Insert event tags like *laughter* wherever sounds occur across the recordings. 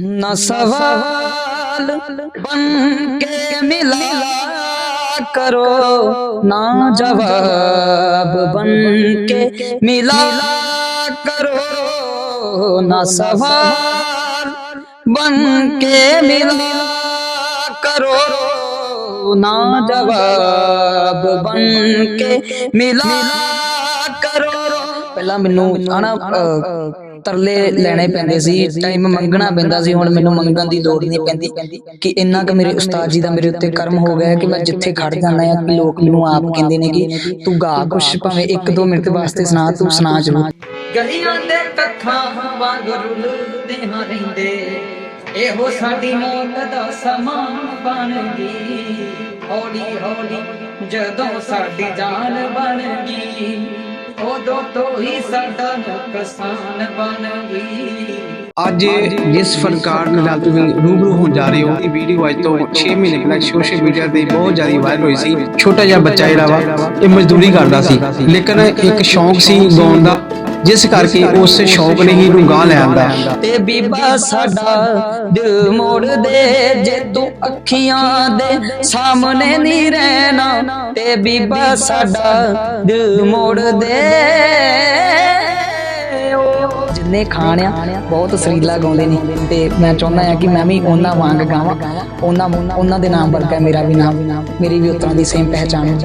न सवाल बन के मिला करो ना जवाब बन के मिला करो ना सवाल बन के मिला करो ना जवाब बन के मिला करो ਪਹਿਲਾਂ ਮੈਨੂੰ ਹਨਾ ਤਰਲੇ ਲੈਣੇ ਪੈਂਦੇ ਸੀ ਟਾਈਮ ਮੰਗਣਾ ਪੈਂਦਾ ਸੀ, ਹੁਣ ਮੈਨੂੰ ਮੰਗਣ ਦੀ ਲੋੜ ਨਹੀਂ ਪੈਂਦੀ ਕਿ ਇੰਨਾ ਕਿ ਮੇਰੇ ਉਸਤਾਦ ਜੀ ਦਾ ਮੇਰੇ ਉੱਤੇ ਕਰਮ ਹੋ ਗਿਆ ਕਿ ਮੈਂ ਜਿੱਥੇ ਖੜ ਜਾਂਦਾ ਆ, ਕਿ ਲੋਕ ਮੈਨੂੰ ਆਪ ਕਹਿੰਦੇ ਨੇ ਕਿ ਤੂੰ ਗਾ ਕੁਛ, ਭਾਵੇਂ 1-2 ਮਿੰਟ ਵਾਸਤੇ ਸੁਣਾ, ਤੂੰ ਸੁਣਾ ਜ਼ਰੂਰ। ਗਲੀਆਂ ਦੇ ਕੱਖਾਂ ਵਾਂਗ ਰੁਲਦੇ ਹਾਂ ਰਹਿੰਦੇ, ਇਹੋ ਸਾਡੀ ਮੌਤ ਦਾ ਸਮਾਂ ਬਣ ਗਈ। ਹੌਲੀ ਹੌਲੀ ਜਦੋਂ ਸਾਡੀ ਜਾਨ ਬਣ ਗਈ ਉਦੋਂ ਤੋਂ ਹੀ ਸਾਡਾ ਨੁਕਸਾਨ ਬਣ ਗਈ। ਅੱਜ ਜਿਸ ਫਨਕਾਰ ਦੇ ਨਾਲ ਤੁਸੀਂ ਰੂਬਰੂ ਹੋਣ ਜਾ ਰਹੇ ਹੋ। ਇਹ ਵੀਡੀਓ ਅੱਜ ਤੋਂ 6 ਮਹੀਨੇ ਪਹਿਲਾਂ ਸੋਸ਼ਲ ਮੀਡੀਆ ਤੇ ਬਹੁਤ ਜ਼ਿਆਦਾ ਵਾਇਰਲ ਹੋਈ ਸੀ। ਛੋਟਾ ਜਿਹਾ ਬੱਚਾ ਜਿਹੜਾ ਵਾ, ਇਹ ਮਜ਼ਦੂਰੀ ਕਰਦਾ ਸੀ। ਲੇਕਿਨ ਇੱਕ ਸ਼ੌਂਕ ਸੀ ਗਾਉਣ ਦਾ। ਜਿਸ ਕਰਕੇ ਉਸ ਸ਼ੌਂਕ ਨੇ ਹੀ ਗਾਹ ਲੈ ਆਂਦਾ ਤੇ ਬੀਬਾ ਸਾਡਾ ਦਿਲ ਮੋੜ ਦੇ ਜੇ ਤੂੰ ਅੱਖੀਆਂ ਦੇ ਸਾਹਮਣੇ ਨਹੀਂ ਰਹਿਣਾ। ਤੇ ਬੀਬਾ ਸਾਡਾ ਦਿਲ ਮੋੜ ਦੇ ਉਹ ਜਿੰਨੇ ਖਾਣ ਆ ਬਹੁਤ ਸਰੀਲਾ ਗਾਉਂਦੇ ਨੇ। ਤੇ ਮੈਂ ਚਾਹੁੰਦਾ ਆ ਕਿ ਮੈਂ ਵੀ ਉਹਨਾਂ ਵਾਂਗ ਗਾਵਾਂ। ਉਹਨਾਂ ਉਹਨਾਂ ਦੇ ਨਾਮ ਵਰਗਾ ਮੇਰਾ ਵੀ ਨਾਮ ਮੇਰੀ ਵੀ ਉਤਰਾਂ ਦੀ ਸੇਮ ਪਹਿਚਾਣ ਹੋ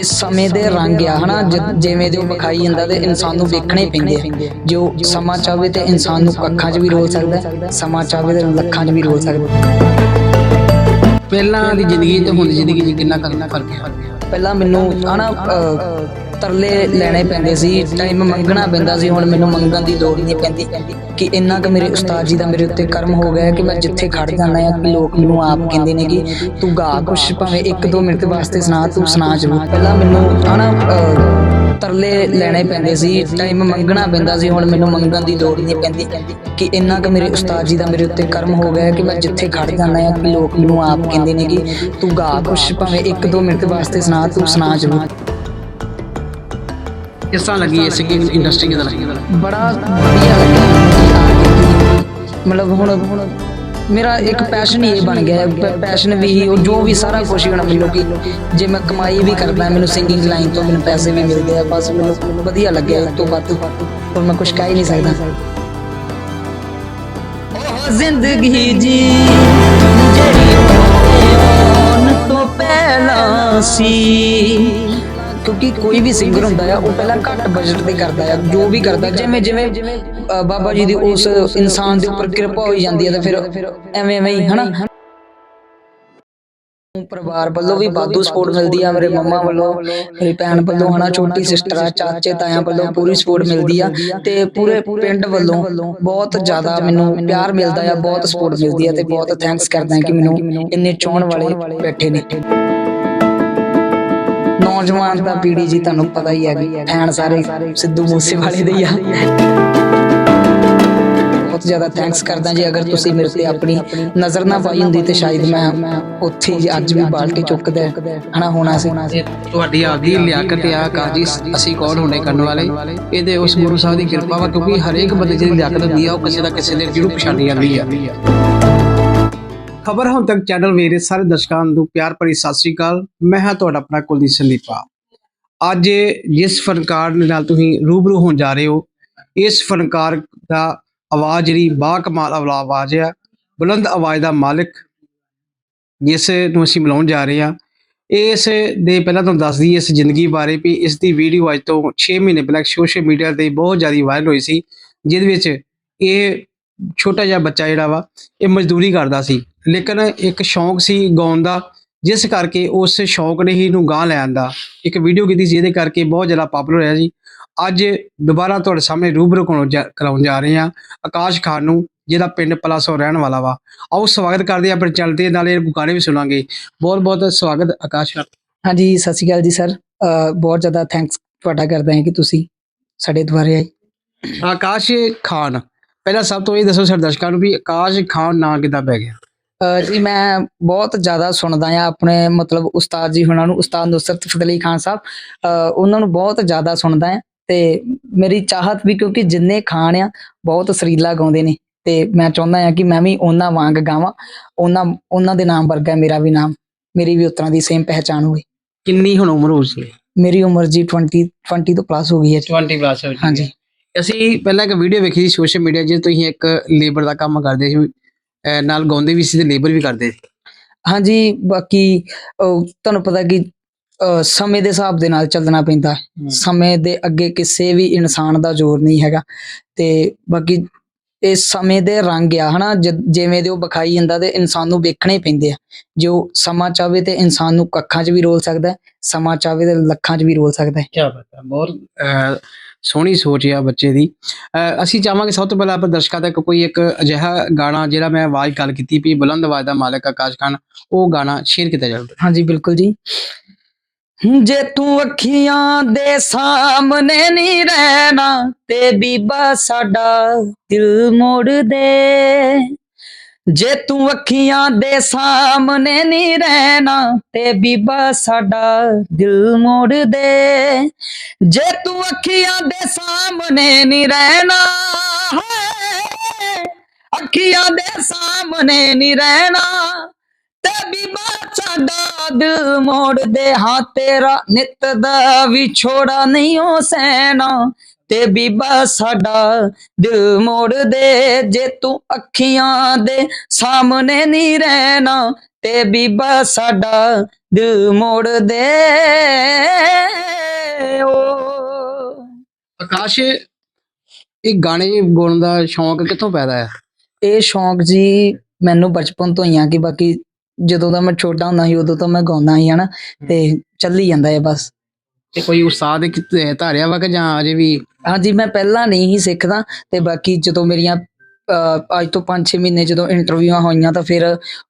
ਇਸ ਸਮੇਂ ਦੇ ਰੰਗ ਆ ਹਨਾ? ਜਿਵੇਂ ਜੋ ਵਿਖਾਈ ਜਾਂਦਾ ਤੇ ਇਨਸਾਨ ਨੂੰ ਵੇਖਣੇ ਪੈਂਦੇ ਆ। ਜੋ ਸਮਾਂ ਚਾਹਵੇ ਤੇ ਇਨਸਾਨ ਨੂੰ ਅੱਖਾਂ 'ਚ ਵੀ ਰੋਲ ਸਕਦਾ ਸਮਾਂ ਚਾਹਵੇ ਤੇ ਲੱਖਾਂ 'ਚ ਵੀ ਰੋਲ ਸਕਦਾ। ਪਹਿਲਾਂ ਦੀ ਜ਼ਿੰਦਗੀ ਤੇ ਹੁਣ ਦੀ ਜ਼ਿੰਦਗੀ 'ਚ ਕਿੰਨਾ ਕਰਨਾ ਫ਼ਰਕ ਹੈ ਪਹਿਲਾਂ ਮੈਨੂੰ ਹਨਾ ਤਰਲੇ ਲੈਣੇ ਪੈਂਦੇ ਸੀ ਟਾਈਮ ਮੰਗਣਾ ਪੈਂਦਾ ਸੀ, ਹੁਣ ਮੈਨੂੰ ਮੰਗਣ ਦੀ ਲੋੜ ਨਹੀਂ ਪੈਂਦੀ। ਕਿ ਇੰਨਾ ਕਿ ਮੇਰੇ ਉਸਤਾਦ ਜੀ ਦਾ ਮੇਰੇ ਉੱਤੇ ਕਰਮ ਹੋ ਗਿਆ ਕਿ ਮੈਂ ਜਿੱਥੇ ਖੜ ਜਾਂਦਾ ਆ ਕਿ ਲੋਕ ਮੈਨੂੰ ਆਪ ਕਹਿੰਦੇ ਨੇ ਕਿ ਤੂੰ ਗਾ ਕੁਛ, ਭਾਵੇਂ 1-2 ਮਿੰਟ ਵਾਸਤੇ ਸੁਣਾ, ਤੂੰ ਸੁਣਾ ਜ਼ਰੂਰ। ਪਹਿਲਾਂ ਮੈਨੂੰ ਹਨਾ ਤਰਲੇ ਲੈਣੇ ਪੈਂਦੇ ਸੀ ਟਾਈਮ ਮੰਗਣਾ ਪੈਂਦਾ ਸੀ, ਹੁਣ ਮੈਨੂੰ ਮੰਗਣ ਦੀ ਲੋੜ ਨਹੀਂ ਪੈਂਦੀ। ਕਿ ਇੰਨਾ ਕਿ ਮੇਰੇ ਉਸਤਾਦ ਜੀ ਦਾ ਮੇਰੇ ਉੱਤੇ ਕਰਮ ਹੋ ਗਿਆ ਕਿ ਮੈਂ ਜਿੱਥੇ ਖੜ ਜਾਂਦਾ ਆ ਕਿ ਲੋਕ ਮੈਨੂੰ ਆਪ ਕਹਿੰਦੇ ਨੇ ਕਿ ਤੂੰ ਗਾ ਕੁਛ, ਭਾਵੇਂ 1-2 ਮਿੰਟ ਵਾਸਤੇ ਸੁਣਾ, ਤੂੰ ਸੁਣਾ ਜ਼ਰੂਰ। ਕਿਸ ਤਰ੍ਹਾਂ ਲੱਗੀ ਇਹ ਇੰਡਸਟਰੀ ਕਿਦਾਂ ਲੱਗੀ? ਬੜਾ ਵਧੀਆ ਲੱਗਿਆ ਮਤਲਬ ਹੁਣ ਮੇਰਾ ਇੱਕ ਪੈਸ਼ਨ ਹੀ ਇਹ ਬਣ ਗਿਆ ਪੈਸ਼ਨ ਵੀ ਹੀ ਜੋ ਵੀ ਸਾਰਾ ਕੁਝ ਹੀ ਮੈਨੂੰ ਕਿ ਜੇ ਮੈਂ ਕਮਾਈ ਵੀ ਕਰਦਾ, ਮੈਨੂੰ ਸਿੰਗਿੰਗ ਲਾਈਨ ਤੋਂ ਮੈਨੂੰ ਪੈਸੇ ਵੀ ਮਿਲਦੇ ਆ, ਬਸ ਮੈਨੂੰ ਵਧੀਆ ਲੱਗਿਆ ਇਸ ਤੋਂ ਵੱਧ। ਹੁਣ ਮੈਂ ਕੁਝ ਕਹਿ ਨਹੀਂ ਸਕਦਾ। ਉਹ ਜ਼ਿੰਦਗੀ ਜੀ ਜਿਹੜੀ ਤੋਂ ਪਹਿਲਾਂ ਸੀ। ਕਿਉਂਕਿ ਕੋਈ ਵੀ ਸਿੰਗਰ ਹੁੰਦਾ ਆ, ਉਹ ਪਹਿਲਾਂ ਘੱਟ ਬਜਟ ਤੇ ਕਰਦਾ ਆ, ਜੋ ਵੀ ਕਰਦਾ, ਜਿਵੇਂ ਜਿਵੇਂ ਬਾਬਾ ਜੀ ਦੀ ਉਸ ਇਨਸਾਨ ਦੇ ਉੱਪਰ ਕਿਰਪਾ ਹੋਈ ਜਾਂਦੀ ਹੈ ਤਾਂ ਫਿਰ ਐਵੇਂ ਐਵੇਂ ਹੀ, ਹਨਾ? ਪਰਿਵਾਰ ਵੱਲੋਂ ਵੀ ਬਾਦੂ ਸਪੋਰਟ ਮਿਲਦੀ ਆ, ਮੇਰੇ ਮੰਮਾ ਵੱਲੋਂ, ਮੇਰੀ ਭੈਣ ਵੱਲੋਂ, ਹਨਾ? ਛੋਟੀ ਸਿਸਟਰ ਆ, ਚਾਚੇ, ਤਾਇਆਂ ਵੱਲੋਂ ਪੂਰੀ ਸਪੋਰਟ ਮਿਲਦੀ ਆ, ਤੇ ਪੂਰੇ ਪਿੰਡ ਵੱਲੋਂ ਬਹੁਤ ਜ਼ਿਆਦਾ ਮੈਨੂੰ ਪਿਆਰ ਮਿਲਦਾ ਆ, ਬਹੁਤ ਸਪੋਰਟ ਮਿਲਦੀ ਆ, ਤੇ ਬਹੁਤ ਥੈਂਕਸ ਕਰਦਾ ਕਿ ਮੈਨੂੰ ਇੰਨੇ ਚਾਹਣ ਵਾਲੇ ਬੈਠੇ ਨੇ। ਨੌਜਵਾਨ ਦਾ ਪੀੜੀ ਜੀ ਤੁਹਾਨੂੰ ਪਤਾ ਹੀ ਹੈ ਫੈਨ ਸਾਰੇ ਸਿੱਧੂ ਮੂਸੇ ਦੇ ਹੀ ਆ। ਬਹੁਤ ਜ਼ਿਆਦਾ ਥੈਂਕਸ ਕਰਦਾ ਜੀ, ਅਗਰ ਤੁਸੀਂ ਮੇਰੇ ਤੇ ਆਪਣੀ ਨਜ਼ਰ ਨਾ ਪਾਈ ਹੁੰਦੀ ਤੇ ਸ਼ਾਇਦ ਮੈਂ ਉੱਥੇ ਹੀ ਅੱਜ ਵੀ ਬਾਲਟੀ ਚੁੱਕਦਾ ਹਨਾ, ਹੋਣਾ ਸੀ ਤੁਹਾਡੀ ਆਪਦੀ ਲਿਆਕਤ ਆ, ਕਾਜੀ, ਅਸੀਂ ਕੌਣ ਹੋਣੇ ਕਰਨ ਵਾਲੇ? ਇਹਦੇ ਉਸ ਗੁਰੂ ਸਾਹਿਬ ਦੀ ਕਿਰਪਾ ਵਾ, ਕਿਉਂਕਿ ਹਰੇਕ ਬੰਦੇ ਦੀ ਲਿਆਕਤ ਹੁੰਦੀ ਆ, ਉਹ ਕਿਸੇ ਨਾ ਕਿਸੇ ਦੇ ਜਰੂਰ ਪਛਾਣੀ ਜਾਂਦੀ ਆ। ਖਬਰ ਹੁਣ ਤੱਕ ਚੈਨਲ ਵੇਰੇ ਸਾਰੇ ਦਰਸ਼ਕਾਂ ਨੂੰ ਪਿਆਰ ਭਰੀ ਸਤਿ ਸ੍ਰੀ ਅਕਾਲ। ਮੈਂ ਹਾਂ ਤੁਹਾਡਾ ਆਪਣਾ ਕੁਲਦੀਪ ਸੰਦੀਪਾ। ਅੱਜ ਜਿਸ ਫਨਕਾਰ ਦੇ ਨਾਲ ਤੁਸੀਂ ਰੂਬਰੂ ਹੋਣ ਜਾ ਰਹੇ ਹੋ, ਇਸ ਫਨਕਾਰ ਦਾ ਆਵਾਜ਼ ਜਿਹੜੀ ਬਾ ਕਮਾਲ ਅਵਲਾ ਆਵਾਜ਼ ਆ, ਬੁਲੰਦ ਆਵਾਜ਼ ਦਾ ਮਾਲਕ ਜਿਸ ਨੂੰ ਅਸੀਂ ਮਿਲਾਉਣ ਜਾ ਰਹੇ ਹਾਂ। ਇਸ ਦੇ ਪਹਿਲਾਂ ਤੁਹਾਨੂੰ ਦੱਸ ਦਈਏ ਇਸ ਜ਼ਿੰਦਗੀ ਬਾਰੇ ਵੀ ਇਸ ਦੀ ਵੀਡੀਓ ਅੱਜ ਤੋਂ 6 ਮਹੀਨੇ ਪਹਿਲਾਂ ਸੋਸ਼ਲ ਮੀਡੀਆ ਤੇ ਬਹੁਤ ਜ਼ਿਆਦਾ ਵਾਇਰਲ ਹੋਈ ਸੀ, ਜਿਹਦੇ ਵਿੱਚ ਇਹ ਛੋਟਾ ਜਿਹਾ ਬੱਚਾ ਜਿਹੜਾ ਵਾ, ਇਹ ਮਜ਼ਦੂਰੀ ਕਰਦਾ ਸੀ। ਲੇਕਿਨ ਇੱਕ ਸ਼ੌਂਕ ਸੀ ਗਾਉਣ ਦਾ ਜਿਸ ਕਰਕੇ ਉਸ ਸ਼ੌਂਕ ਨੇ ਹੀ ਇਹਨੂੰ ਗਾਹ ਲੈ ਆਂਦਾ। ਇੱਕ ਵੀਡੀਓ ਕੀਤੀ ਸੀ ਜਿਹਦੇ ਕਰਕੇ ਬਹੁਤ ਜ਼ਿਆਦਾ ਪਾਪੂਲਰ ਹੋਇਆ ਜੀ ਅੱਜ ਦੁਬਾਰਾ ਤੁਹਾਡੇ ਸਾਹਮਣੇ ਰੂਬਰੂ ਕਰਾਉਣ ਜਾ- ਕਰਾਉਣ ਜਾ ਰਹੇ ਹਾਂ। ਆਕਾਸ਼ ਖਾਨ ਨੂੰ ਜਿਹੜਾ ਪਿੰਡ ਪਲਾਸੋ ਰਹਿਣ ਵਾਲਾ ਵਾ। ਆਓ ਸਵਾਗਤ ਕਰਦੇ ਹਾਂ ਆਪਣੇ ਚੈਨਲ ਤੇ ਨਾਲੇ ਇਹ ਗਾਣੇ ਵੀ ਸੁਣਾਂਗੇ। ਬਹੁਤ ਬਹੁਤ ਸਵਾਗਤ ਆਕਾਸ਼ ਖਾਨ। ਹਾਂਜੀ ਸਤਿ ਸ਼੍ਰੀ ਅਕਾਲ ਜੀ ਸਰ। ਬਹੁਤ ਜ਼ਿਆਦਾ ਥੈਂਕਸ ਤੁਹਾਡਾ ਕਰਦਾ ਹਾਂ ਕਿ ਤੁਸੀਂ ਸਾਡੇ ਦੁਆਰੇ ਆਏ। ਆਕਾਸ਼ ਖਾਨ। ਪਹਿਲਾਂ ਸਭ ਤੋਂ ਇਹ ਦੱਸੋ ਸਾਡੇ ਦਰਸ਼ਕਾਂ ਨੂੰ ਵੀ ਆਕਾਸ਼ ਖਾਨ ਨਾਂ ਕਿੱਦਾਂ ਪੈ ਗਿਆ? ਜੀ ਮੈਂ ਬਹੁਤ ਜ਼ਿਆਦਾ ਸੁਣਦਾ ਆ ਆਪਣੇ ਮਤਲਬ ਉਸਤਾਦ ਜੀ ਹੁਣਾਂ ਨੂੰ ਉਸਤਾਦ ਨੁਸਰਤ ਫਤਿਹ ਅਲੀ ਖਾਨ ਸਾਹਿਬ ਉਹਨਾਂ ਨੂੰ ਬਹੁਤ ਜ਼ਿਆਦਾ ਸੁਣਦਾ ਆ ਤੇ ਮੇਰੀ ਚਾਹਤ ਵੀ ਕਿਉਂਕਿ ਜਿੰਨੇ ਖਾਨ ਆ ਬਹੁਤ ਸਰੀਲਾ ਗਾਉਂਦੇ ਨੇ ਤੇ ਮੈਂ ਚਾਹੁੰਦਾ ਹਾਂ ਕਿ ਮੈਂ ਵੀ ਉਹਨਾਂ ਵਾਂਗ ਗਾਵਾਂ ਉਹਨਾਂ ਉਹਨਾਂ ਦੇ ਨਾਮ ਵਰਗਾ ਮੇਰਾ ਵੀ ਨਾਮ ਮੇਰੀ ਵੀ ਉਤਰਾਂ ਦੀ ਸੇਮ ਪਹਿਚਾਣ ਹੋਵੇ। ਕਿੰਨੀ ਹੁਣ ਉਮਰ ਹੋ ਸੀ ਮੇਰੀ ਉਮਰ ਜੀ 20 20 ਤੋਂ ਪਲੱਸ ਹੋ ਗਈ ਹੈ ਜੀ। 20 ਪਲੱਸ ਹੋ ਹਾਂਜੀ। ਅਸੀਂ ਪਹਿਲਾਂ ਇੱਕ ਵੀਡੀਓ ਵੇਖੀ ਸੀ ਸੋਸ਼ਲ ਮੀਡੀਆ 'ਚ ਤੁਸੀਂ ਇੱਕ ਲੇਬਰ ਦਾ ਕੰਮ ਕਰਦੇ ਸੀ ਨਾਲ ਗਾਉਂਦੇ ਵੀ ਸੀ ਤੇ ਲੇਬਰ ਵੀ ਕਰਦੇ ਹਾਂਜੀ ਬਾਕੀ ਤੁਹਾਨੂੰ ਪਤਾ ਕਿ ਸਮੇਂ ਦੇ ਹਿਸਾਬ ਦੇ ਨਾਲ ਚੱਲਣਾ ਪੈਂਦਾ। ਸਮੇਂ ਦੇ ਅੱਗੇ ਕਿਸੇ ਵੀ ਇਨਸਾਨ ਦਾ ਜ਼ੋਰ ਨਹੀਂ ਹੈਗਾ। ਤੇ ਬਾਕੀ ਇਹ ਸਮੇਂ ਦੇ ਰੰਗ ਆ ਹਨਾ? ਜਿਵੇਂ ਦੇ ਉਹ ਵਿਖਾਈ ਜਾਂਦਾ ਤੇ ਇਨਸਾਨ ਨੂੰ ਵੇਖਣੇ ਪੈਂਦੇ ਆ। ਜੋ ਸਮਾਂ ਚਾਹਵੇ ਤੇ ਇਨਸਾਨ ਨੂੰ ਕੱਖਾਂ 'ਚ ਵੀ ਰੋਲ ਸਕਦਾ ਸਮਾਂ ਚਾਹਵੇ ਤੇ ਲੱਖਾਂ 'ਚ ਵੀ ਰੋਲ ਸਕਦਾ। ਹੈ ਕੀ ਪਤਾ ਬਹੁਤ ਸੋਹਣੀ ਸੋਚ ਆ ਬੱਚੇ ਦੀ। ਅਸੀਂ ਚਾਹਾਂਗੇ ਸਭ ਤੋਂ ਪਹਿਲਾਂ ਆਪਾਂ ਦਰਸ਼ਕਾਂ ਤੱਕ ਕੋਈ ਇੱਕ ਅਜਿਹਾ ਗਾਣਾ ਜਿਹੜਾ ਮੈਂ ਆਵਾਜ਼ ਗੱਲ ਕੀਤੀ ਵੀ ਬੁਲੰਦ ਆਵਾਜ਼ ਦਾ ਮਾਲਕ ਆਕਾਸ਼ ਖਾਨ, ਉਹ ਗਾਣਾ ਸ਼ੇਅਰ ਕੀਤਾ ਜਾਵੇ। ਹਾਂਜੀ, ਬਿਲਕੁਲ ਜੀ। ਜੇ ਤੂੰ ਅੱਖੀਆਂ ਦੇ ਸਾਹਮਣੇ ਨਹੀਂ ਰਹਿਣਾ ਤੇ ਬੀਬਾ ਸਾਡਾ ਦਿਲ ਮੋੜ ਦੇ। ਜੇ ਤੂੰ ਅੱਖੀਆਂ ਦੇ ਸਾਹਮਣੇ ਨਹੀਂ ਰਹਿਣਾ, ਤੇ ਬੀਬਾ ਸਾਡਾ ਦਿਲ ਮੋੜ ਦੇ। ਜੇ ਤੂੰ ਅੱਖੀਆਂ ਦੇ ਸਾਹਮਣੇ ਨਹੀਂ ਰਹਿਣਾ ਅੱਖੀਆਂ ਦੇ ਸਾਹਮਣੇ ਨਹੀਂ ਰਹਿਣਾ, ਤੇ ਬੀਬਾ ਸਾਡਾ ਦਿਲ ਮੋੜ ਦੇ। ਹਾਂ, ਤੇਰਾ ਨਿਤ ਦਾ ਵਿਛੋੜਾ ਨਹੀਂ ਹੋ ਸੈਣਾ ਤੇ ਬੀਬਾ ਸਾਡਾ ਦਿਲ ਮੋੜ ਦੇ ਜੇ ਤੂੰ ਅੱਖੀਆਂ ਦੇ ਸਾਹਮਣੇ ਨਹੀਂ ਰਹਿਣਾ ਤੇ ਬੀਬਾ ਸਾਡਾ ਦਿਲ ਮੋੜ ਦੇ ਓ। ਆਕਾਸ਼ ਇਹ ਗਾਣੇ ਗਾਉਣ ਦਾ ਸ਼ੌਂਕ ਕਿੱਥੋਂ ਪੈਦਾ ਹੈ ਇਹ ਸ਼ੌਂਕ ਜੀ ਮੈਨੂੰ ਬਚਪਨ ਤੋਂ ਹੀ ਆ ਕਿ ਬਾਕੀ ਜਦੋਂ ਦਾ ਮੈਂ ਛੋਟਾ ਹੁੰਦਾ ਸੀ ਉਦੋਂ ਤੋਂ ਮੈਂ ਗਾਉਂਦਾ ਸੀ ਹਨਾ? ਤੇ ਚੱਲੀ ਜਾਂਦਾ ਹੈ ਬਸ। ਤੇ ਕੋਈ ਉਸਤਾਦ ਕਿਤੇ ਧਾਰਿਆ ਵਾ ਕਿ ਜਾਂ ਅਜੇ ਵੀ? ਹਾਂਜੀ ਮੈਂ ਪਹਿਲਾਂ ਨਹੀਂ ਹੀ ਸਿੱਖਦਾ ਤੇ ਬਾਕੀ ਜਦੋਂ ਮੇਰੀਆਂ ਅਹ, ਅੱਜ ਤੋਂ 5-6 ਮਹੀਨੇ ਜਦੋਂ ਇੰਟਰਵਿਊਆਂ ਹੋਈਆਂ ਤਾਂ ਫਿਰ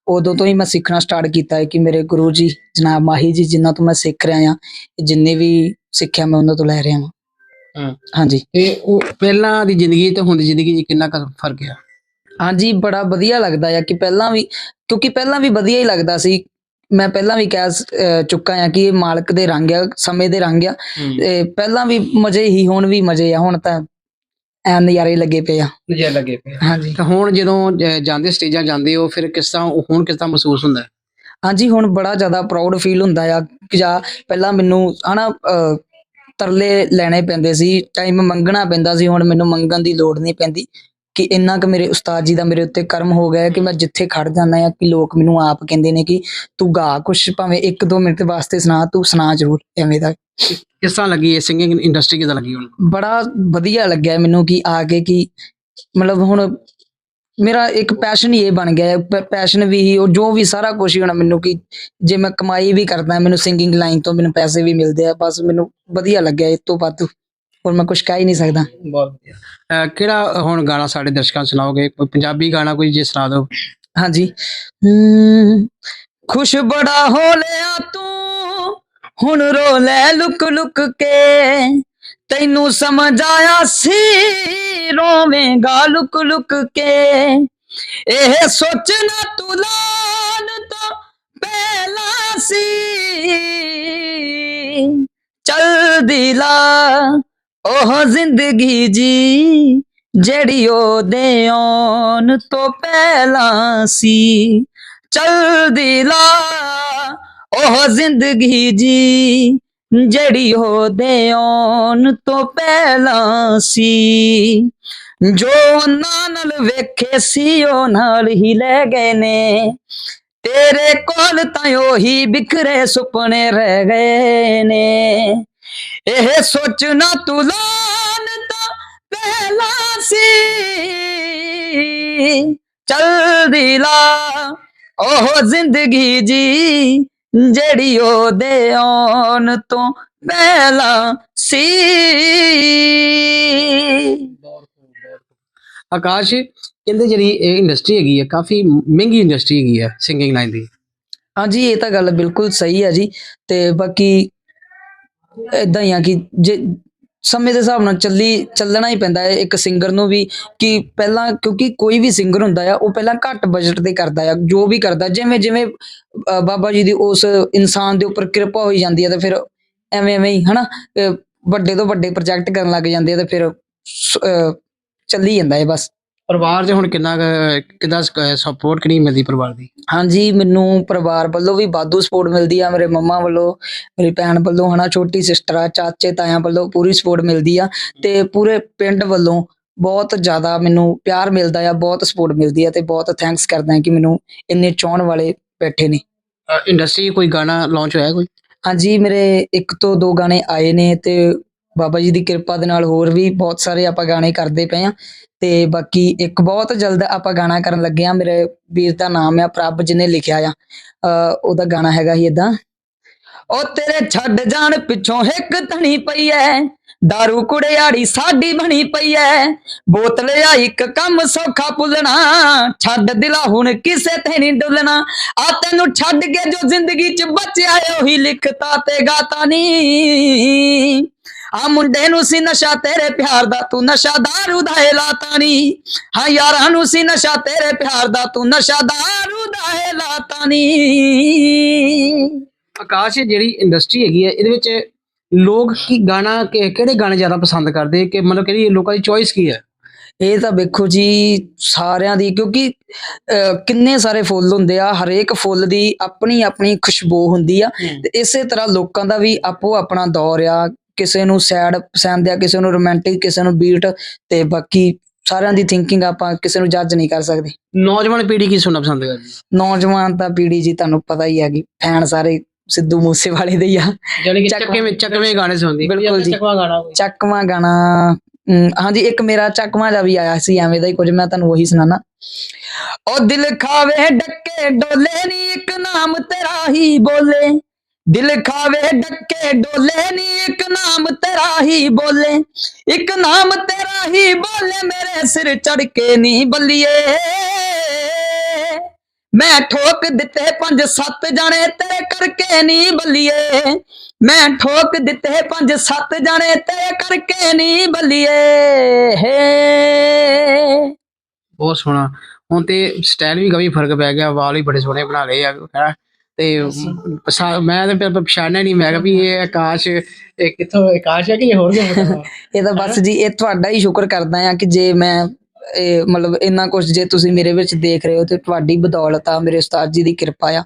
ਉਦੋਂ ਤੋਂ ਹੀ ਮੈਂ ਸਿੱਖਣਾ ਸਟਾਰਟ ਕੀਤਾ ਹੈ ਕਿ ਮੇਰੇ ਗੁਰੂ ਜੀ ਜਨਾਬ ਮਾਹੀ ਜੀ ਜਿਨ੍ਹਾਂ ਤੋਂ ਮੈਂ ਸਿੱਖ ਰਿਹਾ ਹਾਂ ਜਿੰਨੇ ਵੀ ਸਿੱਖਿਆ ਮੈਂ ਉਹਨਾਂ ਤੋਂ ਲੈ ਰਿਹਾ ਹਾਂ। ਹਾਂ। ਹਾਂਜੀ। ਤੇ ਉਹ ਪਹਿਲਾਂ ਦੀ ਜ਼ਿੰਦਗੀ ਤੇ ਹੁਣ ਦੀ ਜ਼ਿੰਦਗੀ 'ਚ ਕਿੰਨਾ ਕੁ ਫ਼ਰਕ ਆ? ਹਾਂਜੀ ਬੜਾ ਵਧੀਆ ਲੱਗਦਾ ਆ ਕਿ ਪਹਿਲਾਂ ਵੀ ਕਿਉਂਕਿ ਪਹਿਲਾਂ ਵੀ ਵਧੀਆ ਹੀ ਲੱਗਦਾ ਸੀ ਮੈਂ ਪਹਿਲਾਂ ਵੀ ਕਹਿ ਚੁੱਕਾ ਆ ਕਿ ਇਹ ਮਾਲਕ ਦੇ ਰੰਗ ਆ ਸਮੇਂ ਦੇ ਰੰਗ ਆ। ਤੇ ਪਹਿਲਾਂ ਵੀ ਮਜ਼ੇ ਹੀ ਹੁਣ ਵੀ ਮਜ਼ੇ ਆ। ਹੁਣ ਤਾਂ ਐ ਨਜ਼ਾਰੇ ਲੱਗੇ ਪਏ ਆ। ਨਜ਼ਰ ਲੱਗੇ ਪਏ ਹਾਂਜੀ। ਤਾਂ ਹੁਣ ਜਦੋਂ ਜਾਂਦੇ ਸਟੇਜਾਂ ਜਾਂਦੇ ਹੋ ਫਿਰ ਕਿਸ ਤਰ੍ਹਾਂ ਉਹ ਹੁਣ ਕਿਸ ਤਰ੍ਹਾਂ ਮਹਿਸੂਸ ਹੁੰਦਾ? ਹਾਂਜੀ ਹੁਣ ਬੜਾ ਜ਼ਿਆਦਾ ਪ੍ਰਾਊਡ ਫੀਲ ਹੁੰਦਾ ਆ ਕਿ ਜਾਂ ਪਹਿਲਾਂ ਮੈਨੂੰ ਹਨਾ ਤਰਲੇ ਲੈਣੇ ਪੈਂਦੇ ਸੀ ਟਾਈਮ ਮੰਗਣਾ ਪੈਂਦਾ ਸੀ ਹੁਣ ਮੈਨੂੰ ਮੰਗਣ ਦੀ ਲੋੜ ਨਹੀਂ ਪੈਂਦੀ। ਕਿ ਇੰਨਾ ਕੁ ਮੇਰੇ ਉਸਤਾਦ ਜੀ ਦਾ ਮੇਰੇ ਉੱਤੇ ਕਰਮ ਹੋ ਗਿਆ ਕਿ ਮੈਂ ਜਿੱਥੇ ਖੜ ਜਾਂਦਾ ਆ ਕਿ ਲੋਕ ਮੈਨੂੰ ਆਪ ਕਹਿੰਦੇ ਨੇ ਕਿ ਤੂੰ ਗਾ ਕੁਛ ਭਾਵੇਂ 1-2 ਮਿੰਟ ਵਾਸਤੇ ਸੁਣਾ ਤੂੰ ਸੁਣਾ ਜ਼ਰੂਰ ਐਵੇਂ ਦਾ। ਕਿਸ ਤਰ੍ਹਾਂ ਲੱਗੀ ਇਹ ਸਿੰਗਿੰਗ ਇੰਡਸਟਰੀ ਕਿਦਾਂ ਲੱਗੀ ਹੁਣ? ਬੜਾ ਵਧੀਆ ਲੱਗਿਆ ਮੈਨੂੰ ਕਿ ਆ ਕੇ ਕਿ ਮਤਲਬ ਹੁਣ ਮੇਰਾ ਇੱਕ ਪੈਸ਼ਨ ਹੀ ਇਹ ਬਣ ਗਿਆ ਹੈ ਪੈਸ਼ਨ ਵੀ ਹੀ ਉਹ ਜੋ ਵੀ ਸਾਰਾ ਕੁਝ ਹੀ ਹੁਣ ਮੈਨੂੰ ਕਿ ਜੇ ਮੈਂ ਕਮਾਈ ਵੀ ਕਰਦਾ ਮੈਨੂੰ ਸਿੰਗਿੰਗ ਲਾਈਨ ਤੋਂ ਮੈਨੂੰ ਪੈਸੇ ਵੀ ਮਿਲਦੇ ਆ ਬਸ ਮੈਨੂੰ ਵਧੀਆ ਲੱਗਿਆ ਇਸ ਤੋਂ ਵੱਧ। ਹੋਰ ਮੈਂ ਕੁਝ ਕਹਿ ਹੀ ਨਹੀਂ ਸਕਦਾ। ਬਹੁਤ ਵਧੀਆ। ਕਿਹੜਾ ਹੁਣ ਗਾਣਾ ਸਾਡੇ ਦਰਸ਼ਕਾਂ ਨੂੰ ਸੁਣਾਓਗੇ? ਕੋਈ ਪੰਜਾਬੀ ਗਾਣਾ ਕੋਈ ਜੇ ਸੁਣਾ ਦਿਓ। ਹਾਂਜੀ। ਹਮ, ਖੁਸ਼ ਬੜਾ ਹੋ ਲਿਆ ਤੂੰ। ਹੁਣ ਰੋ ਲੈ ਲੁਕ ਲੁਕ ਕੇ। ਤੈਨੂੰ ਸਮਝ ਆਇਆ ਸੀ ਰੋਵੇਂਗਾ ਲੁਕ ਲੁਕ ਕੇ। ਇਹ ਸੋਚਣਾ ਤੂੰ ਲਾਨ ਤੋਂ ਪਹਿਲਾਂ ਸੀ। ਚਲਦੀ ਲਾ। ਉਹ ਜ਼ਿੰਦਗੀ ਜੀ, ਜਿਹੜੀ ਉਹਦੇ ਆਉਣ ਤੋਂ ਪਹਿਲਾਂ ਸੀ। ਚਲਦੀ ਲਾ, ਉਹ ਜ਼ਿੰਦਗੀ ਜੀ, ਜਿਹੜੀ ਉਹਦੇ ਆਉਣ ਤੋਂ ਪਹਿਲਾਂ ਸੀ। ਜੋ ਉਹਨਾਂ ਨਾਲ ਵੇਖੇ ਸੀ, ਉਹ ਨਾਲ ਹੀ ਲੈ ਗਏ ਨੇ। ਤੇਰੇ ਕੋਲ ਤਾਂ ਉਹੀ ਬਿਖਰੇ ਸੁਪਨੇ ਰਹਿ ਗਏ ਨੇ। ਇਹ ਸੋਚਣਾ ਤੂੰ ਲਾਨ ਤਾਂ ਪਹਿਲਾਂ ਸੀ। ਚਲਦੀ ਲਾ ਉਹ ਜ਼ਿੰਦਗੀ ਜੀ ਜਿਹੜੀ ਉਹਦੇ ਆਉਣ ਤੋਂ ਪਹਿਲਾਂ ਸੀ। ਆਕਾਸ਼ ਕਹਿੰਦੇ ਜਿਹੜੀ ਇਹ ਇੰਡਸਟਰੀ ਹੈਗੀ ਹੈ ਕਾਫੀ ਮਹਿੰਗੀ ਇੰਡਸਟਰੀ ਹੈਗੀ ਹੈ ਸਿੰਗਿੰਗ ਲਾਈਨ ਦੀ। ਹਾਂਜੀ ਇਹ ਤਾਂ ਗੱਲ ਬਿਲਕੁਲ ਸਹੀ ਹੈ ਜੀ। ਤੇ ਬਾਕੀ ਇਦਾਂ ਹੀ ਆ ਕਿ ਜੇ ਸਮੇਂ ਦੇ ਹਿਸਾਬ ਨਾਲ ਚੱਲੀ ਚੱਲਣਾ ਹੀ ਪੈਂਦਾ ਹੈ ਇੱਕ ਸਿੰਗਰ ਨੂੰ ਵੀ ਕਿ ਪਹਿਲਾਂ ਕਿਉਂਕਿ ਕੋਈ ਵੀ ਸਿੰਗਰ ਹੁੰਦਾ ਆ ਉਹ ਪਹਿਲਾਂ ਘੱਟ ਬਜਟ ਤੇ ਕਰਦਾ ਆ ਜੋ ਵੀ ਕਰਦਾ ਜਿਵੇਂ ਜਿਵੇਂ ਬਾਬਾ ਜੀ ਦੀ ਉਸ ਇਨਸਾਨ ਦੇ ਉੱਪਰ ਕਿਰਪਾ ਹੋਈ ਜਾਂਦੀ ਹੈ ਤੇ ਫਿਰ ਐਵੇਂ ਐਵੇਂ ਹੀ ਹਨਾ? ਅ, ਵੱਡੇ ਤੋਂ ਵੱਡੇ ਪ੍ਰੋਜੈਕਟ ਕਰਨ ਲੱਗ ਜਾਂਦੇ ਆ ਤੇ ਫਿਰ ਚੱਲੀ ਜਾਂਦਾ ਹੈ ਬਸ। ਪਰਿਵਾਰ 'ਚ ਹੁਣ ਕਿੰਨਾ ਕਿੱਦਾਂ ਸਪੋਰਟ ਕਿੰਨੀ ਮਿਲਦੀ ਪਰਿਵਾਰ ਦੀ? ਹਾਂਜੀ ਮੈਨੂੰ ਪਰਿਵਾਰ ਵੱਲੋਂ ਵੀ ਵਾਧੂ ਸਪੋਰਟ ਮਿਲਦੀ ਆ ਮੇਰੇ ਮੰਮਾ ਵੱਲੋਂ ਮੇਰੀ ਭੈਣ ਵੱਲੋਂ ਹਨਾ ਛੋਟੀ ਸਿਸਟਰ ਆ ਚਾਚੇ ਤਾਇਆਂ ਵੱਲੋਂ ਪੂਰੀ ਸਪੋਰਟ ਮਿਲਦੀ ਆ ਤੇ ਪੂਰੇ ਪਿੰਡ ਵੱਲੋਂ ਬਹੁਤ ਜ਼ਿਆਦਾ ਮੈਨੂੰ ਪਿਆਰ ਮਿਲਦਾ ਆ ਬਹੁਤ ਸਪੋਰਟ ਮਿਲਦੀ ਆ ਤੇ ਬਹੁਤ ਥੈਂਕਸ ਕਰਦਾ ਹਾਂ ਕਿ ਮੈਨੂੰ ਇੰਨੇ ਚਾਹਣ ਵਾਲੇ ਬੈਠੇ ਨੇ। ਇੰਡਸਟਰੀ ਕੋਈ ਗਾਣਾ ਲਾਂਚ ਹੋਇਆ ਕੋਈ? ਹਾਂਜੀ ਮੇਰੇ ਇੱਕ ਤੋਂ ਦੋ ਗਾਣੇ ਆਏ ਨੇ ਤੇ ਬਾਬਾ ਜੀ ਦੀ ਕਿਰਪਾ ਦੇ ਨਾਲ ਹੋਰ ਵੀ ਬਹੁਤ ਸਾਰੇ ਆਪਾਂ ਗਾਣੇ ਕਰਦੇ ਪਏ ਆ ਤੇ ਬਾਕੀ ਇੱਕ ਬਹੁਤ ਜਲਦ ਆਪਾਂ ਗਾਣਾ ਕਰਨ ਲੱਗੇ ਆ ਮੇਰੇ ਵੀਰ ਦਾ ਨਾਮ ਆ ਪ੍ਰਭ, ਜਿਹਨੇ ਲਿਖਿਆ ਆ। ਉਹਦਾ ਗਾਣਾ ਹੈਗਾ ਹੀ ਇਦਾਂ ਉਹ ਤੇਰੇ ਛੱਡ ਜਾਣ ਪਿੱਛੋਂ ਇੱਕ ਧਣੀ ਪਈ ਐ। दारू ਕੁੜਿਆੜੀ ਸਾਡੀ ਬਣੀ ਪਈ ਐ। ਬੋਤਲ ਆ ਇੱਕ ਕੰਮ ਸੌਖਾ ਪੁੱਲਣਾ ਛੱਡ ਦਿਲਾ ਹੁਣ ਕਿਸੇ ਤੇ ਨਹੀਂ ਡੁੱਲਣਾ। ਆ ਤੈਨੂੰ ਛੱਡ ਕੇ ਜੋ ਜ਼ਿੰਦਗੀ ਚ ਬਚਿਆ ਏ ਉਹੀ ਲਿਖਤਾ ਤੇ ਗਾਤਾ ਨੀ। ਆ ਮੁੰਡੇ ਨੂੰ ਸੀ ਨਸ਼ਾ ਤੇਰੇ ਪਿਆਰ ਦਾ ਤੂੰ ਨਸ਼ਾ ਦਾਰੂ ਦਾ ਹਿਲਾਤਾ ਨਹੀਂ ਹਾਂ ਯਾਰਾਂ ਨੂੰ ਸੀ ਨਸ਼ਾ ਤੇਰੇ ਪਿਆਰ ਦਾ ਤੂੰ ਨਸ਼ਾ ਦਾਰੂ ਦਾ ਹਿਲਾਤਾ ਨਹੀਂ ਆਕਾਸ਼ ਜਿਹੜੀ ਇੰਡਸਟਰੀ ਹੈਗੀ ਹੈ ਇਹਦੇ ਵਿੱਚ ਲੋਕ ਕੀ ਗਾਣਾ ਕਿਹੜੇ ਗਾਣੇ ਜ਼ਿਆਦਾ ਪਸੰਦ ਕਰਦੇ? ਕਿ ਮਤਲਬ ਕਿਹੜੀ ਲੋਕਾਂ ਦੀ ਚੋਇਸ ਕੀ ਹੈ? ਇਹ ਤਾਂ ਵੇਖੋ ਜੀ ਸਾਰਿਆਂ ਦੀ ਕਿਉਂਕਿ ਕਿੰਨੇ ਸਾਰੇ ਫੁੱਲ ਹੁੰਦੇ ਆ ਹਰੇਕ ਫੁੱਲ ਦੀ ਆਪਣੀ ਆਪਣੀ ਖੁਸ਼ਬੂ ਹੁੰਦੀ ਆ। ਤੇ ਇਸੇ ਤਰ੍ਹਾਂ ਲੋਕਾਂ ਦਾ ਵੀ ਆਪੋ ਆਪਣਾ ਦੌਰ ਆ ਕਿਸੇ ਨੂੰ ਸੈਡ ਪਸੰਦ ਆ ਕਿਸੇ ਨੂੰ ਰੋਮਾਂਟਿਕ ਕਿਸੇ ਨੂੰ ਬੀਟ ਤੇ ਬਾਕੀ ਸਾਰਿਆਂ ਦੀ ਥਿੰਕਿੰਗ ਆਪਾਂ ਕਿਸੇ ਨੂੰ ਜੱਜ ਨਹੀਂ ਕਰ ਸਕਦੇ। ਨੌਜਵਾਨ ਪੀੜ੍ਹੀ ਕੀ ਸੁਣਨਾ ਪਸੰਦ ਕਰਦੀ ਨੌਜਵਾਨ ਤਾਂ ਪੀੜ੍ਹੀ ਜੀ ਤੁਹਾਨੂੰ ਪਤਾ ਹੀ ਹੈਗੀ ਫੈਨ ਸਾਰੇ ਸਿੱਧੂ ਮੂਸੇ ਵਾਲੇ ਦੇ ਹੀ ਆ। ਯਾਨੀ ਕਿ ਚੱਕਵਾਂ- ਚੱਕਵੇਂ ਚੱਕਵੇਂ ਗਾਣੇ ਸੁਣਦੀ। ਬਿਲਕੁਲ ਜੀ। ਚੱਕਵਾ ਗਾਣਾ ਕੋਈ। ਚੱਕਵਾਂ ਗਾਣਾ ਅਮ, ਹਾਂਜੀ ਇੱਕ ਮੇਰਾ ਚੱਕਵਾਂ ਦਾ ਵੀ ਆਇਆ ਸੀ ਐਵੇਂ ਦਾ ਹੀ ਕੁਝ ਮੈਂ ਤੁਹਾਨੂੰ ਉਹੀ ਸੁਣਾਣਾ ਉਹ ਦਿਲ ਖਾਵੇ ਡੱਕੇ ਡੋਲੇ ਨੀ ਇੱਕ ਨਾਮ ਤੇਰਾ ਹੀ ਬੋਲੇ। ਦਿਲ ਖਾਵੇ ਡੱਕੇ ਡੋਲੇ ਨੀ, ਇੱਕ ਨਾਮ ਤੇਰਾ ਹੀ ਬੋਲੇ, ਇੱਕ ਨਾਮ ਤੇਰਾ ਹੀ ਬੋਲੇ, ਮੇਰੇ ਸਿਰ ਚੜ ਕੇ ਨੀ ਬੱਲੀਏ। ਮੈਂ ਠੋਕ ਦਿੱਤੇ ਪੰਜ ਸੱਤ ਜਾਣੇ ਤੇਰੇ ਕਰਕੇ ਨੀ ਬੱਲੀਏ। ਮੈਂ ਠੋਕ ਦਿੱਤੇ ਪੰਜ ਸੱਤ ਜਾਣੇ ਤੇਰੇ ਕਰਕੇ ਨੀ ਬੱਲੀਏ। ਬਹੁਤ ਸੋਹਣਾ। ਹੁਣ ਤੇ ਸਟਾਈਲ ਵੀ ਕਾਫੀ ਫ਼ਰਕ ਪੈ ਗਿਆ, ਵਾਲ ਵੀ ਬੜੇ ਸੋਹਣੇ ਬਣਾ ਲਏ ਆ ਤੇ ਪਸਾ- ਮੈਂ ਤੇ ਫਿਰ ਪਛਾਣਿਆ ਨਹੀਂ ਮੈਂ ਕਿਹਾ ਵੀ ਇਹ ਆਕਾਸ਼, ਇਹ ਕਿੱਥੋਂ, ਆਕਾਸ਼ ਹੈ ਕਿ ਇਹ ਹੋਰ ਕੋਈ *laughs* ਇਹ ਤਾਂ ਬਸ ਜੀ, ਇਹ ਤੁਹਾਡਾ ਹੀ ਸ਼ੁਕਰ ਕਰਦਾ ਆ ਕਿ ਜੇ ਮੈਂ, ਇਹ ਮਤਲਬ ਇੰਨਾ ਕੁਝ ਜੇ ਤੁਸੀਂ ਮੇਰੇ ਵਿੱਚ ਦੇਖ ਰਹੇ ਹੋ ਤੇ ਤੁਹਾਡੀ ਬਦੌਲਤ ਆ, ਮੇਰੇ ਉਸਤਾਦ ਜੀ ਦੀ ਕਿਰਪਾ ਆ।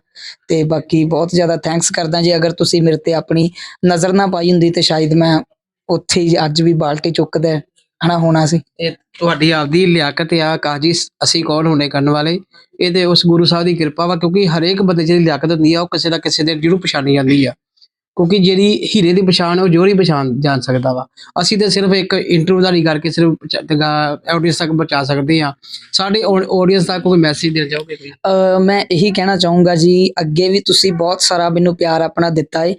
ਤੇ ਬਾਕੀ ਬਹੁਤ ਜ਼ਿਆਦਾ ਥੈਂਕਸ ਕਰਦਾ ਜੀ, ਅਗਰ ਤੁਸੀਂ ਮੇਰੇ ਤੇ ਆਪਣੀ ਨਜ਼ਰ ਨਾ ਪਾਈ ਹੁੰਦੀ ਤੇ ਸ਼ਾਇਦ ਮੈਂ ਉੱਥੇ ਹੀ ਅੱਜ ਵੀ ਬਾਲਟੀ ਚੁੱਕਦਾ। ਹਨਾ ਹੋਣਾ ਸੀ। ਇਹ ਤੁਹਾਡੀ ਆਪਦੀ ਲਿਆਕਤ ਆ ਆਕਾਸ਼ ਜੀ ਅਸੀਂ ਕੌਣ ਹੋਣੇ ਕਰਨ ਵਾਲੇ? ਇਹ ਤੇ ਉਸ ਗੁਰੂ ਸਾਹਿਬ ਦੀ ਕਿਰਪਾ ਵਾ, ਕਿਉਂਕਿ ਹਰੇਕ ਬੰਦੇ ਜਿਹੜੀ ਲਿਆਕਤ ਹੁੰਦੀ ਆ, ਉਹ ਕਿਸੇ ਨਾ ਕਿਸੇ ਦੇ ਜਰੂਰ ਪਛਾਣੀ ਜਾਂਦੀ ਆ। ਕਿਉਂਕਿ ਜਿਹੜੀ ਹੀਰੇ ਦੀ ਪਛਾਣ ਉਹ ਜ਼ੋਰੀ ਪਛਾਣ, ਜਾਣ ਸਕਦਾ ਵਾ। ਅਸੀਂ ਤਾਂ ਸਿਰਫ ਇੱਕ ਇੰਟਰਵਿਊ ਦਾ ਨਹੀਂ ਕਰਕੇ ਸਿਰਫ ਆਡੀਅנס ਤੱਕ ਪਹੁੰਚਾ ਸਕਦੇ ਆ ਸਾਡੇ ਆਡੀਅנס ਤੱਕ ਕੋਈ ਮੈਸੇਜ ਦੇ ਜਾਓਗੇ ਮੈਂ ਇਹੀ ਕਹਿਣਾ ਚਾਹੂੰਗਾ ਜੀ, ਅੱਗੇ ਵੀ ਤੁਸੀਂ ਬਹੁਤ ਸਾਰਾ ਮੈਨੂੰ ਪਿਆਰ ਆਪਣਾ ਦਿੱਤਾ ਏ।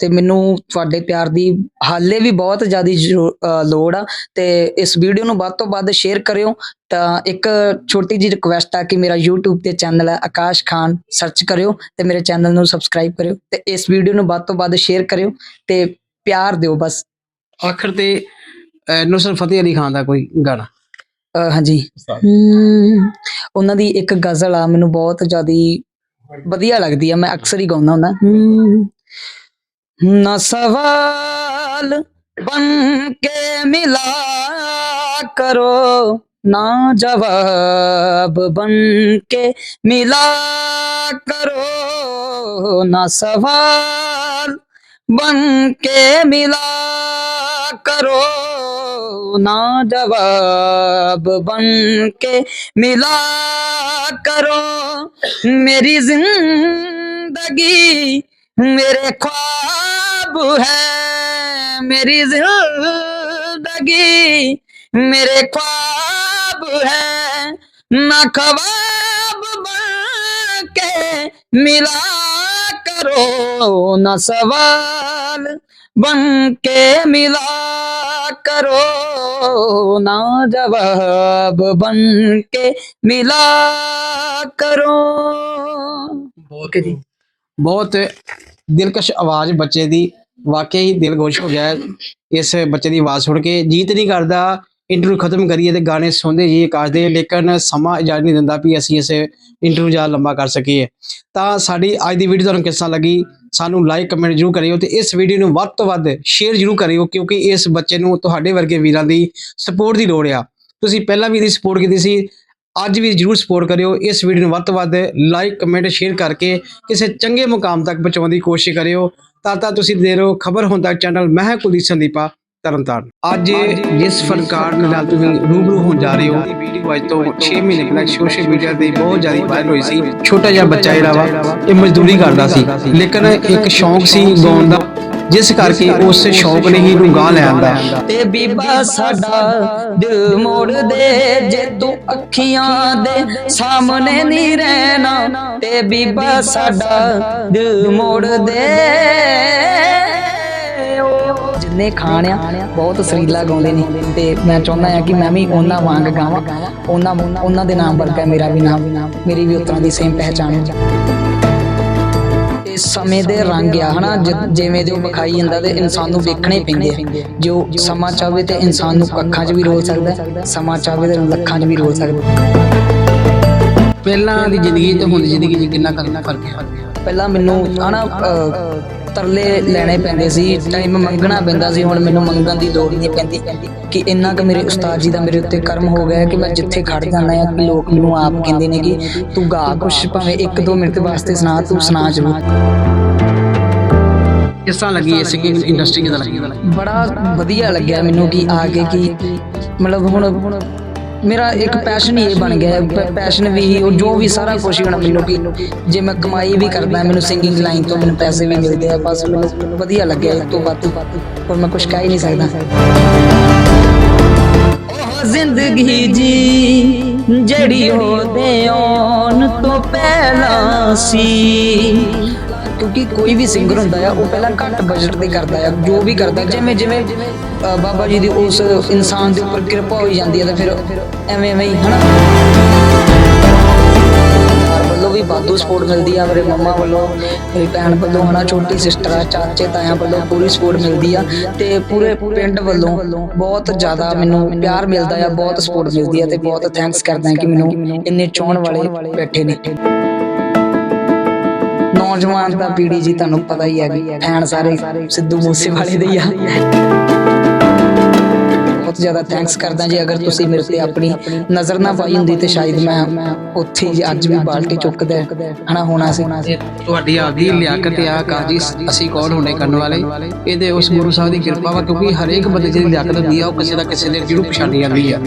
ਤੇ ਮੈਨੂੰ ਤੁਹਾਡੇ ਪਿਆਰ ਦੀ ਹਾਲੇ ਵੀ ਬਹੁਤ ਜ਼ਿਆਦਾ ਲੋੜ ਆ। ਤੇ ਇਸ ਵੀਡੀਓ ਨੂੰ ਵੱਧ ਤੋਂ ਵੱਧ ਸ਼ੇਅਰ ਕਰਿਓ ਤਾਂ ਇੱਕ ਛੋਟੀ ਜਿਹੀ ਰਿਕੁਐਸਟ ਆ ਕਿ ਮੇਰਾ YouTube ਤੇ ਚੈਨਲ ਹੈ ਆਕਾਸ਼ ਖਾਨ ਸਰਚ ਕਰਿਓ ਤੇ ਮੇਰੇ ਚੈਨਲ ਨੂੰ ਸਬਸਕ੍ਰਾਈਬ ਕਰਿਓ ਤੇ ਇਸ ਵੀਡੀਓ ਨੂੰ ਵੱਧ ਤੋਂ ਵੱਧ ਸ਼ੇਅਰ ਕਰਿਓ ਤੇ ਪਿਆਰ ਦਿਓ ਬਸ। ਆਖਰ ਤੇ ਅਹ, ਨੁਸਰਤ ਫਤਿਹ ਅਲੀ ਖਾਨ ਦਾ ਕੋਈ ਗਾਣਾ? ਹਾਂਜੀ। ਉਹਨਾਂ ਦੀ ਇੱਕ ਗਜ਼ਲ ਆ ਮੈਨੂੰ ਬਹੁਤ ਜ਼ਿਆਦੀ ਵਧੀਆ ਲੱਗਦੀ ਆ ਮੈਂ ਅਕਸਰ ਹੀ ਗਾਉਂਦਾ ਹੁੰਦਾ। ਨਾ ਸਵਾਲ ਬਨ ਕੇ ਮਿਲਾ ਕਰੋ। ना जवाब बन के मिला करो ना सवाल बन के मिला करो ना जवाब बन के मिला करो मेरी जिंदगी मेरे ख्वाब है मेरी जिंदगी मेरे ख्वाब है ना ख्वाब बन के मिला करो न सवाल बन के मिला करो ना जवाब बन के मिला करो ਬਹੁਤ ਬਹੁਤ ਦਿਲਕਸ਼ ਆਵਾਜ਼ ਬੱਚੇ ਦੀ ਵਾਕਈ ਹੀ ਦਿਲ ਖੁਸ਼ ਹੋ ਗਿਆ ਹੈ ਇਸ ਬੱਚੇ ਦੀ ਆਵਾਜ਼ ਸੁਣ ਕੇ ਜੀਤ ਨਹੀਂ ਕਰਦਾ ਇੰਟਰਵਿਊ ਖਤਮ ਕਰੀਏ ਤੇ ਗਾਣੇ ਸੁਣਦੇ ਜੀ ਆਕਾਸ਼ ਦੇ, ਲੇਕਿਨ ਸਮਾਂ ਇਜਾਜ਼ਤ ਨਹੀਂ ਦਿੰਦਾ ਵੀ ਅਸੀਂ ਇਸ ਇੰਟਰਵਿਊ ਜ਼ਿਆਦਾ ਲੰਬਾ ਕਰ ਸਕੀਏ। ਤਾਂ ਸਾਡੀ ਅੱਜ ਦੀ ਵੀਡੀਓ ਤੁਹਾਨੂੰ ਕਿਸ ਤਰ੍ਹਾਂ ਲੱਗੀ? ਸਾਨੂੰ ਲਾਈਕ ਕਮੈਂਟ ਜਰੂਰ ਕਰਿਓ ਤੇ ਇਸ ਵੀਡੀਓ ਨੂੰ ਵੱਧ ਤੋਂ ਵੱਧ ਸ਼ੇਅਰ ਜਰੂਰ ਕਰਿਓ ਕਿਉਂਕਿ ਇਸ ਬੱਚੇ ਨੂੰ ਤੁਹਾਡੇ ਵਰਗੇ ਵੀਰਾਂ ਦੀ ਸਪੋਰਟ ਦੀ ਲੋੜ ਆ। ਤੁਸੀਂ ਪਹਿਲਾਂ ਵੀ ਇਹਦੀ ਸਪੋਰਟ ਕੀਤੀ ਸੀ, ਅੱਜ ਵੀ ਜਰੂਰ ਸਪੋਰਟ ਕਰਿਓ। ਇਸ ਵੀਡੀਓ ਨੂੰ ਵੱਧ ਤੋਂ ਵੱਧ ਲਾਈਕ ਕਮੈਂਟ ਸ਼ੇਅਰ ਕਰਕੇ ਕਿਸੇ ਚੰਗੇ ਮੁਕਾਮ ਤੱਕ ਪਹੁੰਚਾਉਣ ਦੀ ਕੋਸ਼ਿਸ਼ ਕਰਿਓ। ਤਾਂ ਤਾਂ ਤੁਸੀਂ ਦੇ ਰਹੋ ਖਬਰ ਹੁੰਦਾ ਚੈਨਲ ਮੈਂ ਕੁਲਦੀਪ ਸੰਦੀਪਾ। ਤਰਨਤਾਰਨ। ਅੱਜ ਜਿਸ ਫਨਕਾਰ ਨਾਲ ਤੁਸੀਂ ਰੂਬਰੂ ਹੋਣ ਜਾ ਰਹੇ ਹੋ ਇਹ ਵੀਡੀਓ ਅੱਜ ਤੋਂ 6 ਮਹੀਨੇ ਪਹਿਲਾਂ ਸੋਸ਼ਲ ਮੀਡੀਆ ਤੇ ਬਹੁਤ ਜ਼ਿਆਦਾ ਵਾਇਰਲ ਹੋਈ ਸੀ। ਛੋਟਾ ਜਿਹਾ ਬੱਚਾ ਜਿਹੜਾ ਵਾ ਇਹ ਮਜ਼ਦੂਰੀ ਕਰਦਾ ਸੀ। ਲੇਕਿਨ ਇੱਕ ਸ਼ੌਂਕ ਸੀ ਗਾਉਣ ਦਾ ਜਿਸ ਕਰਕੇ ਉਸ ਸ਼ੌਂਕ ਨੇ ਹੀ ਨੂੰ ਗਾਹ ਲੈ ਆਂਦਾ। ਤੇ ਬੀਬਾ ਸਾਡਾ ਦਿਲ ਮੋੜ ਦੇ ਜੇ ਤੂੰ ਅੱਖੀਆਂ ਦੇ ਸਾਹਮਣੇ ਨਹੀਂ ਰਹਿਣਾ ਤੇ ਬੀਬਾ ਸਾਡਾ ਦਿਲ ਮੋੜ ਦੇ ਜਿੰਨੇ ਖਾਣ ਆ ਬਹੁਤ ਸਰੀਲਾ ਗਾਉਂਦੇ ਨੇ। ਤੇ ਮੈਂ ਚਾਹੁੰਦਾ ਆ ਕਿ ਮੈਂ ਵੀ ਉਹਨਾਂ ਵਾਂਗ ਗਾਵਾਂ। ਉਹਨਾਂ ਉਹਨਾਂ ਦੇ ਨਾਮ ਵਰਗਾ ਮੇਰਾ ਵੀ ਨਾਮ ਮੇਰੀ ਵੀ ਉਤਰਾਂ ਦੀ ਸੇਮ ਪਹਿਚਾਣ ਹੋ ਸਮੇਂ ਦੇ ਰੰਗ ਆ ਹਨਾ ਜਿਵੇਂ ਦੇ ਉਹ ਵਿਖਾਈ ਜਾਂਦਾ ਤੇ ਇਨਸਾਨ ਨੂੰ ਵੇਖਣੇ ਪੈਂਦੇ ਆ। ਜੋ ਸਮਾਂ ਚਾਹਵੇ ਤੇ ਇਨਸਾਨ ਨੂੰ ਅੱਖਾਂ 'ਚ ਵੀ ਰੋਲ ਸਕਦਾ ਸਮਾਂ ਚਾਹਵੇ ਤੇ ਲੱਖਾਂ 'ਚ ਵੀ ਰੋਲ ਸਕਦਾ। ਪਹਿਲਾਂ ਦੀ ਜ਼ਿੰਦਗੀ ਤੇ ਹੁਣ ਦੀ ਜ਼ਿੰਦਗੀ 'ਚ ਕਿੰਨਾ ਫ਼ਰਕ ਹੈ ਪਹਿਲਾਂ ਮੈਨੂੰ ਹਨਾ ਤਰਲੇ ਲੈਣੇ ਪੈਂਦੇ ਸੀ ਟਾਈਮ ਮੰਗਣਾ ਪੈਂਦਾ ਸੀ ਹੁਣ ਮੈਨੂੰ ਮੰਗਣ ਦੀ ਲੋੜ ਨਹੀਂ ਪੈਂਦੀ ਕਿ ਇੰਨਾ ਕਿ ਮੇਰੇ ਉਸਤਾਦ ਜੀ ਦਾ ਮੇਰੇ ਉੱਤੇ ਕਰਮ ਹੋ ਗਿਆ ਕਿ ਮੈਂ ਜਿੱਥੇ ਖੜ ਜਾਂਦਾ ਹਾਂ ਕਿ ਲੋਕ ਮੈਨੂੰ ਆਪ ਕਹਿੰਦੇ ਨੇ ਕਿ ਤੂੰ ਗਾ ਕੁਛ ਭਾਵੇਂ 1-2 ਮਿੰਟ ਵਾਸਤੇ ਸੁਣਾ ਤੂੰ ਸੁਣਾ ਜ਼ਰੂਰ। ਕਿਸ ਤਰ੍ਹਾਂ ਲੱਗੀ ਸਿੰਗਿੰਗ ਇੰਡਸਟਰੀ ਕਿਦਾਂ ਲੱਗੀ? ਬੜਾ ਵਧੀਆ ਲੱਗਿਆ ਮੈਨੂੰ ਕਿ ਆ ਕੇ ਕਿ ਮਤਲਬ ਹੁਣ ਮੇਰਾ ਇੱਕ ਪੈਸ਼ਨ ਹੀ ਇਹ ਬਣ ਗਿਆ ਪੈਸ਼ਨ ਵੀ ਹੀ ਉਹ ਜੋ ਵੀ ਸਾਰਾ ਕੁਝ ਹੁਣ ਮੈਨੂੰ ਕਿ ਜੇ ਮੈਂ ਕਮਾਈ ਵੀ ਕਰਦਾ ਮੈਨੂੰ ਸਿੰਗਿੰਗ ਲਾਈਨ ਤੋਂ ਮੈਨੂੰ ਪੈਸੇ ਵੀ ਮਿਲਦੇ ਆ ਬਸ ਮੈਨੂੰ ਵਧੀਆ ਲੱਗਿਆ ਇਸ ਤੋਂ ਵੱਧ। ਹੋਰ ਮੈਂ ਕੁਝ ਕਹਿ ਹੀ ਨਹੀਂ ਸਕਦਾ। ਉਹ ਜ਼ਿੰਦਗੀ ਜੀ ਜਿਹੜੀ ਉਹਦੇ ਆਉਣ ਤੋਂ ਪਹਿਲਾਂ ਸੀ ਕਿਉਂਕਿ ਕੋਈ ਵੀ ਸਿੰਗਰ ਹੁੰਦਾ ਆ, ਉਹ ਪਹਿਲਾਂ ਘੱਟ ਬਜਟ ਤੇ ਕਰਦਾ ਆ, ਜੋ ਵੀ ਕਰਦਾ, ਜਿਵੇਂ ਜਿਵੇਂ ਬਾਬਾ ਜੀ ਦੀ ਉਸ ਇਨਸਾਨ ਦੇ ਉੱਪਰ ਕਿਰਪਾ ਹੋਈ ਜਾਂਦੀ ਹੈ ਤਾਂ ਫਿਰ ਐਵੇਂ ਐਵੇਂ ਹੀ, ਹਨਾ? ਵੱਲੋਂ ਵੀ ਬਾਦੂ ਸਪੋਰਟ ਮਿਲਦੀ ਆ, ਮੇਰੇ ਮੰਮਾ ਵੱਲੋਂ, ਮੇਰੀ ਭੈਣ ਵੱਲੋਂ, ਹਨਾ, ਛੋਟੀ ਸਿਸਟਰ ਆ, ਚਾਚੇ, ਤਾਇਆਂ ਵੱਲੋਂ ਪੂਰੀ ਸਪੋਰਟ ਮਿਲਦੀ ਆ, ਤੇ ਪੂਰੇ ਪਿੰਡ ਵੱਲੋਂ ਬਹੁਤ ਜ਼ਿਆਦਾ ਮੈਨੂੰ ਪਿਆਰ ਮਿਲਦਾ ਆ, ਬਹੁਤ ਸਪੋਰਟ ਮਿਲਦੀ ਆ, ਤੇ ਬਹੁਤ ਥੈਂਕਸ ਕਰਦਾ ਕਿ ਮੈਨੂੰ ਇੰਨੇ ਚਾਹਣ ਵਾਲੇ ਬੈਠੇ ਨੇ। ਨੌਜਵਾਨ ਦਾ ਪੀੜੀ ਜੀ ਤੁਹਾਨੂੰ ਪਤਾ ਹੀ ਹੈ ਫੈਨ ਸਾਰੇ ਸਿੱਧੂ ਮੂਸੇ ਵਾਲੇ ਦੇ ਹੀ ਆ। ਬਹੁਤ ਜ਼ਿਆਦਾ ਥੈਂਕਸ ਕਰਦਾ ਜੀ, ਅਗਰ ਤੁਸੀਂ ਮੇਰੇ ਤੇ ਆਪਣੀ ਨਜ਼ਰ ਨਾ ਪਾਈ ਹੁੰਦੀ ਤੇ ਸ਼ਾਇਦ ਮੈਂ ਉੱਥੇ ਹੀ ਅੱਜ ਵੀ ਬਾਲਟੀ ਚੁੱਕਦਾ ਹਨਾ, ਹੋਣਾ ਸੀ। ਤੁਹਾਡੀ ਆਪਦੀ ਲਿਆਕਤ ਆ, ਕਾਜੀ, ਅਸੀਂ ਕੌਣ ਹੋਣੇ ਕਰਨ ਵਾਲੇ। ਇਹਦੇ ਉਸ ਗੁਰੂ ਸਾਹਿਬ ਦੀ ਕਿਰਪਾ ਵਾ, ਕਿਉਂਕਿ ਹਰੇਕ ਬੰਦੇ ਦੀ ਲਿਆਕਤ ਹੁੰਦੀ ਆ, ਉਹ ਕਿਸੇ ਨਾ ਕਿਸੇ ਦੇ ਜਰੂਰ ਪਛਾਣੀ ਜਾਂਦੀ ਆ।